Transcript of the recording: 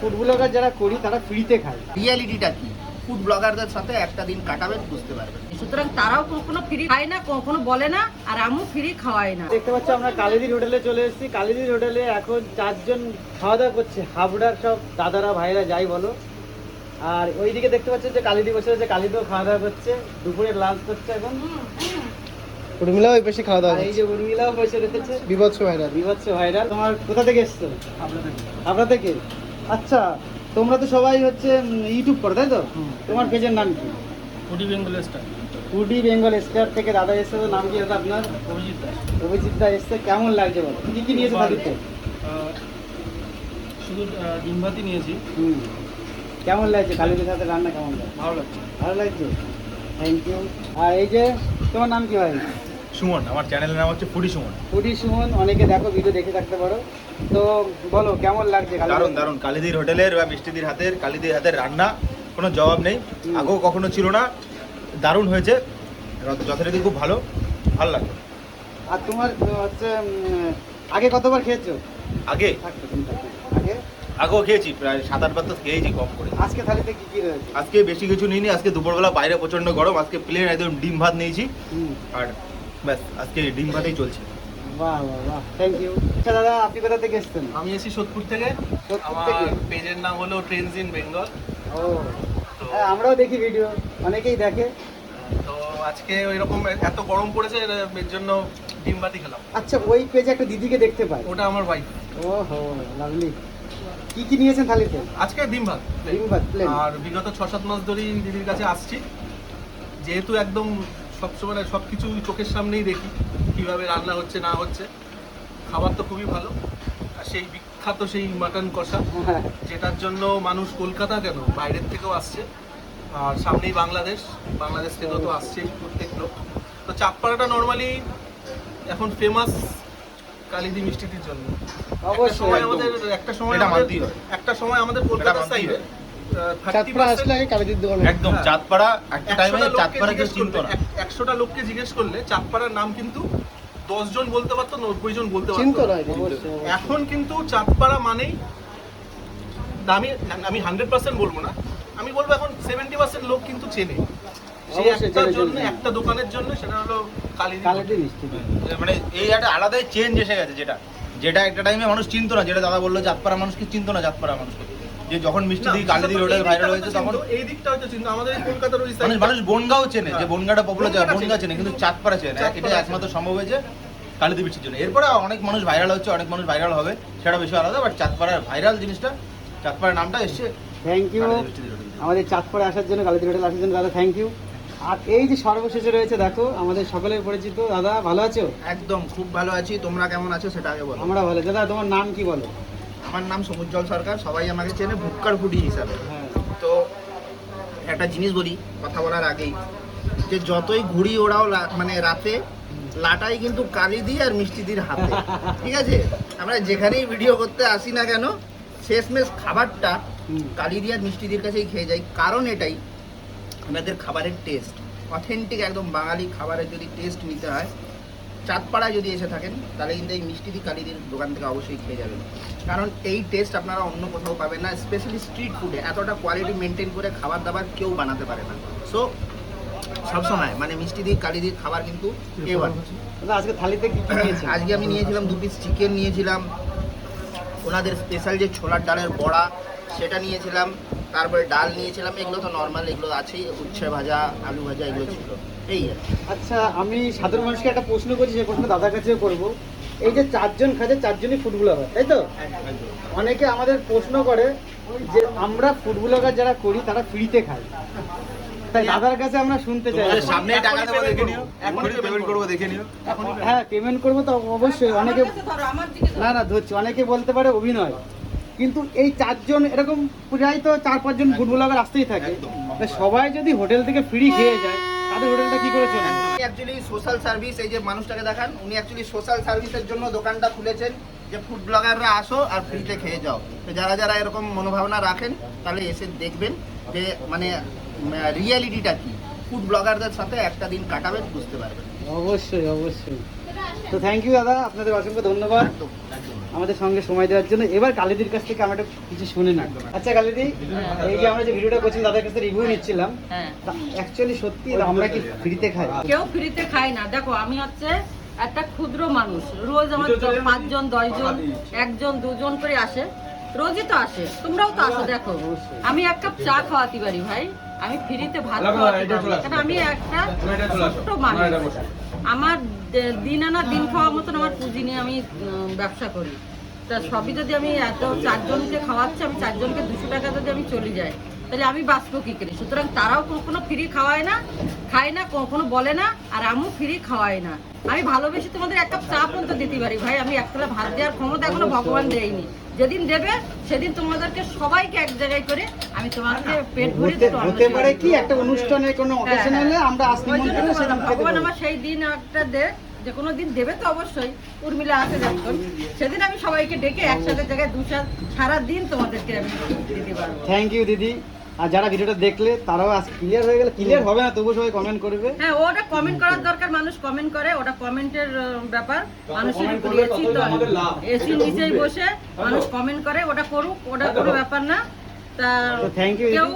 Food blogger যারা করি তারা ফ্রিতে খায়। রিয়ালিটিটা কি? ফুড ব্লগারদের সাথে একটা দিন কাটাবেন বুঝতে পারবেন। সুতরাং তারাও কখনো ফ্রি খায় না কখনো বলে না আর আমিও ফ্রি খাওয়াই না। দেখতে পাচ্ছ আমরা কালিদির হোটেলে চলে এসেছি। কালিদির হোটেলে এখন চারজন খাওয়া দাওয়া করছে। হাবড়ার সব দাদারা ভাইরা যাই বলো। আর ওইদিকে দেখতে পাচ্ছেন যে কালিদি বসে আছে কালিদিও খাওয়া দাওয়া করছে। দুপুরে লাঞ্চ করছে এখন। উর্মিলা ওই পাশে খাওয়া দাওয়া এই যে উর্মিলাও বসে রেখেছে। বিভৎস ভাইরাল বিভৎস ভাইরাল তোমার কোথা থেকে এসছো? হাবড়া থেকে? আচ্ছা তোমরা তো সবাই হচ্ছে ইউটিউব করো তাই তো? তোমার পেজের নাম কি? Foodie Bengal star. Foodie Bengal star থেকে দাদা এসছে তো নাম কি দাদা আপনার? অভিজিৎ দাস। অভিজিৎ দা এসছে কেমন লাগছে বলো? কি কি নিয়েছো বাড়িতে শুধু আহ, ডিম ভাতই নিয়েছি কেমন লাগছে? কালিদের সাথে রান্না কেমন লাগছে? ভালো লাগছে। ভালো লাগছে? থ্যাংক ইউ আর এই যে তোমার নাম কি ভাই? সুমন আমার চ্যানেলের নাম হচ্ছে ফুডি সুমন। ফুডি সুমন অনেকে দেখো ভিডিও দেখে থাকতে পারো। তো বলো কেমন লাগছে? দারুণ দারুণ। কালিদির হোটেলের বা মিষ্টিদির হাতের কালিদির হাতের রান্না কোনো জবাব নেই। আগেও কখনো ছিল না। দারুণ হয়েছে। যথারীতি খুব ভালো ভালো লাগল। আর তোমার হচ্ছে আগে কতবার খেয়েছো? আগে? আগে? আগেও খেয়েছি প্রায় সাত আটবার তো খেয়েছি কম করে। আজকে থালিতে কি কি রয়েছে? আজকে বেশি কিছু নিইনি আজকে দুপুরবেলা বাইরে প্রচণ্ড গরম আজকে প্লেন একদম ডিম ভাত নিয়েছি। আর ব্যাস আজকে ডিম ভাতেই চলছে। বাহ বাহ বাহ। থ্যাংক ইউ আচ্ছা দাদা আপনি কোথা থেকে এসছেন? আমি এসেছি সোদপুর থেকে। আমার পেজের নাম হলো ট্রেন্স ইন বেঙ্গল ও। হ্যাঁ, আমরাও দেখি ভিডিও অনেকেই দেখে। তো আজকে ওই রকম এত গরম পড়েছে এর জন্য ডিম ভাতই খেলাম। আচ্ছা ওই পেজে একটা দিদিকে দেখতে পাই। ওটা আমার ওয়াইফ ও হো লাভলি কি কি নিয়েছেন থালিতে? আজকে ডিম ভাত। ডিম ভাত আর বিগত ছ সাত মাস ধরেই দিদির কাছে আসছি। যেহেতু একদম সবসময় সব কিছু চোখের সামনেই দেখি। কীভাবে রান্না হচ্ছে না হচ্ছে। খাবার তো খুবই ভালো। আর সেই বিখ্যাত সেই মাটন কষা হ্যাঁ। যেটার জন্য মানুষ কলকাতা কেন? বাইরের থেকেও আসছে। আর সামনেই বাংলাদেশ। বাংলাদেশ থেকেও তো আসছেই প্রত্যেক লোক। তো চাপপাড়াটা নর্মালি এখন ফেমাস কালিদি মিষ্টিটির জন্য। একটা সময় আমাদের একটা সময় একটা সময় আমাদের কলকাতা সাইডে হয়। আসলে আগে কালিদির দোকানে। একদম হ্যাঁ। চাঁদপাড়া একটা টাইমে চাঁদপাড়া কেউ চিনতো না একশোটা লোককে জিজ্ঞেস করলে চাঁদপাড়ার নাম কিন্তু দশ জন বলতে পারতো নব্বই জন বলতে পারতো। এখন কিন্তু চাঁদপাড়া মানেই আমি আমি হান্ড্রেড পার্সেন্ট বলব না। আমি বলব এখন সেভেন্টি পার্সেন্ট লোক কিন্তু চেনে। সেই অবশ্যই একটার জন্য একটা দোকানের জন্য সেটা হলো কালিদি মানে এই একটা আলাদাই চেঞ্জ এসে গেছে যেটা। যেটা একটা টাইমে মানুষ চিনতো না যেটা দাদা বলল চাঁদপাড়া মানুষকে চিনতো না চাঁদপাড়া মানুষকে। যে যখন মিষ্টি দিই কালিদি রোডে ভাইরাল হয়েছে তখন এই দিকটা হয়তো চিন্তা আমাদের এই কলকাতার ওই মানুষ মানুষ বনগাঁও চেনে যে হ্যাঁ। বনগাঁটা পপুলার জায়গা বনগাঁ চেনে। কিন্তু চাঁদপাড়া চেনে না এটা একমাত্র সম্ভব হয়েছে কালিদি বৃষ্টির জন্য। এরপরে অনেক মানুষ ভাইরাল হচ্ছে অনেক মানুষ ভাইরাল হবে সেটা বেশি আলাদা বাট চাঁদপাড়ার ভাইরাল জিনিসটা চাঁদপাড়ার নামটা এসছে থ্যাংক ইউ। আমাদের চাঁদপুরে আসার জন্য কালিদি হোটেল আসার জন্য দাদা থ্যাংক ইউ আর এই যে সর্বশেষে রয়েছে দেখো আমাদের সকলের পরিচিত দাদা ভালো আছো? একদম খুব ভালো আছি তোমরা কেমন আছো সেটা আগে বলো। আমরা ভালো দাদা তোমার নাম কি বলো? আমার নাম সমুজ্জ্বল সরকার সবাই আমাকে চেনে ভুক্কার ফুডি হিসাবে। তো একটা জিনিস বলি কথা বলার আগেই যে যতই ঘুড়ি ওড়াও মানে রাতে লাটাই কিন্তু কালিদি আর মিষ্টিদির হাতে। ঠিক আছে? আমরা যেখানেই ভিডিও করতে আসি না কেন শেষমেশ খাবারটা কালি কালিদি আর মিষ্টিদির কাছেই খেয়ে যাই। কারণ এটাই আমাদের খাবারের টেস্ট অথেন্টিক একদম বাঙালি খাবারের যদি টেস্ট নিতে হয় চাঁদপাড়ায় যদি এসে থাকেন তাহলে কিন্তু এই মিষ্টিদি কালিদির দোকান থেকে অবশ্যই খেয়ে যাবেন। কারণ এই টেস্ট আপনারা অন্য কোথাও পাবেন না স্পেশালি স্ট্রিট ফুডে এতটা কোয়ালিটি মেনটেন করে খাবার দাবার কেউ বানাতে পারে না। সো সবসময় মানে মিষ্টিদি কালিদির খাবার কিন্তু এ ওয়ান আজকে থালিতে কি আজকে আমি নিয়েছিলাম দু পিস চিকেন নিয়েছিলাম। ওনাদের স্পেশাল যে ছোলার ডালের বড়া সেটা নিয়েছিলাম। তারপরে ডাল নিয়েছিলাম। এগুলো তো নর্মাল এগুলো আছেই। উচ্ছে ভাজা আলু ভাজা এগুলো ছিল। এই আচ্ছা আমি সাধারণ মানুষকে একটা প্রশ্ন করছি সেই প্রশ্ন দাদার কাছেও করব। এই যে চারজন খাচ্ছে চারজনই ফুড ব্লগার তাই তো? অনেকে আমাদের প্রশ্ন করে যে আমরা ফুড ব্লগার যারা করি তারা ফ্রিতে খাই তাই দাদার কাছে আমরা শুনতে চাই। সামনে টাকা দেবো দেখে নিও। এখনই পেমেন্ট করব। দেখে নিও। হ্যাঁ পেমেন্ট করব তো অবশ্যই। অনেকে না না ধরছি। অনেকে বলতে পারে অভিনয়। কিন্তু এই চারজন এরকম প্রায় তো চার পাঁচজন ফুড ব্লগার আসতেই থাকে। সবাই যদি হোটেল থেকে ফ্রি খেয়ে যায় তাদের হোটেলটা কি করে অ্যাকচুয়ালি সোশ্যাল সার্ভিস এই যে মানুষটাকে দেখান উনি অ্যাকচুয়ালি সোশ্যাল সার্ভিসের জন্য দোকানটা খুলেছেন যে ফুড ব্লগাররা আসো আর ফ্রিতে খেয়ে যাও। তো যারা যারা এরকম মনোভাবনা রাখেন তাহলে এসে দেখবেন যে মানে রিয়ালিটিটা কি। ফুড ব্লগারদের সাথে একটা দিন কাটাবেন বুঝতে পারবেন। অবশ্যই অবশ্যই। তো থ্যাংক ইউ দাদা। আপনাদের অসংখ্য ধন্যবাদ। আমাদের সঙ্গে সময় দেওয়ার জন্য। এবার কালিদির কাছ থেকে আমরা একটা কিছু শুনে না আচ্ছা কালিদি এই যে আমরা যে ভিডিওটা করছিলাম তাদের কাছে রিভিউ নিচ্ছিলাম। হ্যাঁ। অ্যাকচুয়ালি সত্যি আমরা কি ফ্রিতে খাই? কেউ ফ্রিতে খায় না। দেখো আমি হচ্ছে একটা ক্ষুদ্র মানুষ। রোজ আমার পাঁচজন দশজন একজন দুজন করে আসে। রোজই তো আসে। তোমরাও তো আসো দেখো। আমি এক কাপ চা খাওয়াতে পারি ভাই। আমি ফ্রিতে ভাত খাওয়াতে পারি কারণ আমি একটা ছোট্ট মানুষ। আমার দিন আনা দিন খাওয়ার মতন আমার পুঁজি নিয়ে আমি ব্যবসা করি। তা সবই যদি আমি এত চারজনকে খাওয়াচ্ছি, আমি চারজনকে দুশো টাকা যদি আমি চলে যাই তাহলে আমি বাঁচবো কি করে? সুতরাং তারাও কখনো ফ্রি খাওয়ায় না খায় না কখনো বলে না আর আমিও ফ্রি খাওয়াই না। আমি ভালোবেসে তোমাদের এক কাপ চা পর্যন্ত দিতে পারি। ভাই আমি একতলা ভাত দেওয়ার ক্ষমতা এখনও ভগবান দেয়নি। যেদিন দেবে সেদিন তোমাদেরকে সবাইকে এক জায়গায় করে আমি তোমাকে পেট ভরে হতে পারে কি একটা অনুষ্ঠানে কোনো অকেশন হ্যাঁ, হলে হ্যাঁ। আমরা আসতে মন করে খেতে ভগবান আমার সেই দিন একটা দে যে কোনো দিন দেবে তো অবশ্যই। উর্মিলা আছে যখন। সেদিন আমি সবাইকে ডেকে একসাথে জায়গায় দু সারা দিন তোমাদেরকে আমি দিতে পারব। থ্যাংক ইউ দিদি। আর যারা ভিডিওটা দেখলে তারাও আজ ক্লিয়ার হয়ে গেলে ক্লিয়ার হবে না তবুও সবাই কমেন্ট করবে। হ্যাঁ ওটা কমেন্ট করার দরকার মানুষ কমেন্ট করে ওটা কমেন্টের ব্যাপার। মানুষের উপর এসি তো লাভ। এসি নিচেই বসে মানুষ কমেন্ট করে ওটা করুক ওটা কোনো ব্যাপার না। তা থ্যাংক ইউ কেউ